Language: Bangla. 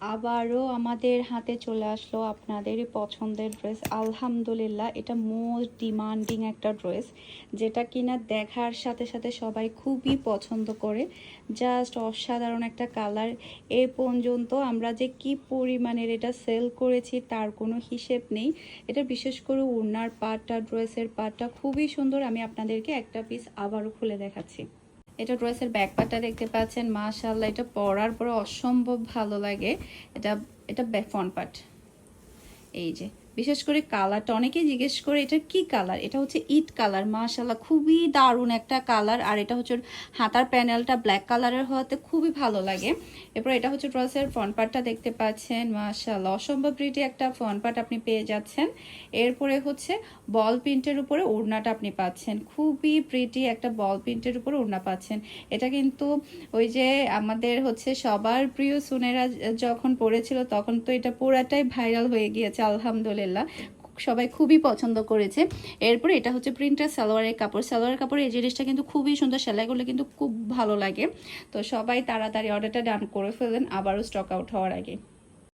আবারও আমাদের হাতে চলে আসলো আপনাদেরই পছন্দের ড্রেস। আলহামদুলিল্লাহ, এটা মোস্ট ডিমান্ডিং একটা ড্রেস, যেটা কিনা দেখার সাথে সাথে সবাই খুবই পছন্দ করে। জাস্ট অসাধারণ একটা কালার এ পর্যন্ত আমরা যে কি পরিমাণের এটা সেল করেছি তার কোনো হিসেব নেই। এটা বিশেষ করে ওড়নার পাটটা, ড্রেসের পাটটা খুবই সুন্দর। আমি আপনাদেরকে একটা পিস আবারও খুলে দেখাচ্ছি। এটা ড্রেসের ব্যাক পার্টটা দেখতে পাচ্ছেন, মাশাআল্লাহ, এটা পরার পরে অসম্ভব ভালো লাগে। এটা এটা ফ্রন্ট পার্ট এই যে বিশেষ করে কালারটা অনেকেই জিজ্ঞেস করে এটা কি কালার? এটা হচ্ছে ইট কালার। মাশাল্লাহ খুবই দারুণ একটা কালার। আর এটা হচ্ছে হাতার প্যানেলটা ব্ল্যাক কালারের হওয়াতে খুবই ভালো লাগে। এরপর এটা হচ্ছে ড্রেসের ফ্রন্ট পার্টটা দেখতে পাচ্ছেন। মাশাল্লাহ অসম্ভব প্রিটি একটা ফ্রন্ট পার্ট আপনি পেয়ে যাচ্ছেন। এরপরে হচ্ছে বল প্রিন্টের উপরে ওড়নাটা আপনি পাচ্ছেন। খুবই প্রিটি একটা বল প্রিন্টের উপরে ওড়না পাচ্ছেন। এটা কিন্তু ওই যে আমাদের হচ্ছে সবার প্রিয় সুনেরা যখন পড়েছিল তখন তো এটা পুরাটাই ভাইরাল হয়ে গিয়েছে আলহামদুলিল্লাহ সবাই খুবই পছন্দ করেছে। এরপরে এটা হচ্ছে প্রিন্টার সালোয়ারের কাপড়। সালোয়ারের কাপড় এই জিনিসটা কিন্তু খুবই সুন্দর, সেলাই করলে কিন্তু খুব ভালো লাগে। তো সবাই তাড়াতাড়ি অর্ডারটা ডান করে ফেলেন আবারও স্টক আউট হওয়ার আগে।